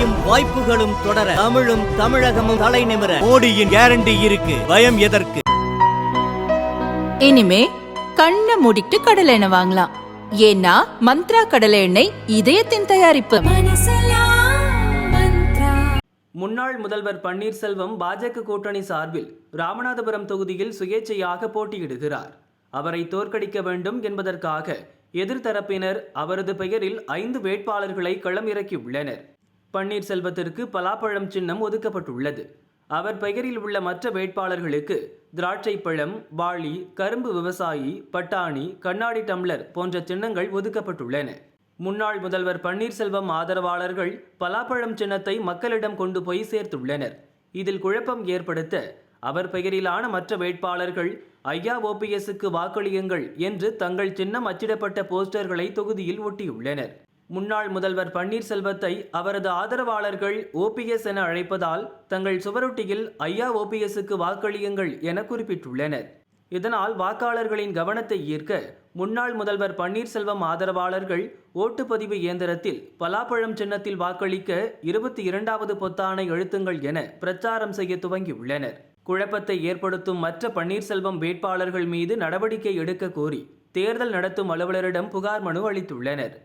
வெற்றியும் வாய்ப்புகளும் தொடர தமிழும் தமிழகமும் தலை நிமிர. மோடியின் கேரண்டி இருக்கு. பயம் எதற்கு? இனிமே கண்ணை மூடிட்டு கடலை எண்ணெய் வாங்கலாம். ஏன்னா மந்த்ரா கடலை எண்ணெய் இதயத்தின் தயாரிப்பு. முன்னாள் முதல்வர் பன்னீர்செல்வம் பாஜக கூட்டணி சார்பில் ராமநாதபுரம் தொகுதியில் சுயேட்சையாக போட்டியிடுகிறார். அவரை தோற்கடிக்க வேண்டும் என்பதற்காக எதிர்த்தரப்பினர் அவரது பெயரில் ஐந்து வேட்பாளர்களை களமிறக்கியுள்ளனர். பன்னீர்செல்வத்திற்கு பலாப்பழம் சின்னம் ஒதுக்கப்பட்டுள்ளது. அவர் பெயரில் உள்ள மற்ற வேட்பாளர்களுக்கு திராட்சை பழம் வாளி கரும்பு விவசாயி பட்டாணி கண்ணாடி டம்ளர் போன்ற சின்னங்கள் ஒதுக்கப்பட்டுள்ளன. முன்னாள் முதல்வர் பன்னீர்செல்வம் ஆதரவாளர்கள் பலாப்பழம் சின்னத்தை மக்களிடம் கொண்டு போய் சேர்த்துள்ளனர். இதில் குழப்பம் ஏற்படுத்த அவர் பெயரிலான மற்ற வேட்பாளர்கள் ஐயா ஓபிஎஸ்க்கு வாக்களியுங்கள் என்று தங்கள் சின்னம் அச்சிடப்பட்ட போஸ்டர்களை தொகுதியில் ஒட்டியுள்ளனர். முன்னாள் முதல்வர் பன்னீர்செல்வத்தை அவரது ஆதரவாளர்கள் ஓபிஎஸ் என அழைப்பதால் தங்கள் சுவரொட்டியில் ஐயா ஓபிஎஸ்க்கு வாக்களியுங்கள் என குறிப்பிட்டுள்ளனர். இதனால் வாக்காளர்களின் கவனத்தை ஈர்க்க முன்னாள் முதல்வர் பன்னீர்செல்வம் ஆதரவாளர்கள் ஓட்டுப்பதிவு இயந்திரத்தில் பலாப்பழம் சின்னத்தில் வாக்களிக்க இருபத்தி இரண்டாவது பொத்தானை அழுத்துங்கள் என பிரச்சாரம் செய்ய துவங்கியுள்ளனர். குழப்பத்தை ஏற்படுத்தும் மற்ற பன்னீர்செல்வம் வேட்பாளர்கள் மீது நடவடிக்கை எடுக்க கோரி தேர்தல் நடத்தும் அலுவலரிடம் புகார் மனு அளித்துள்ளனர்.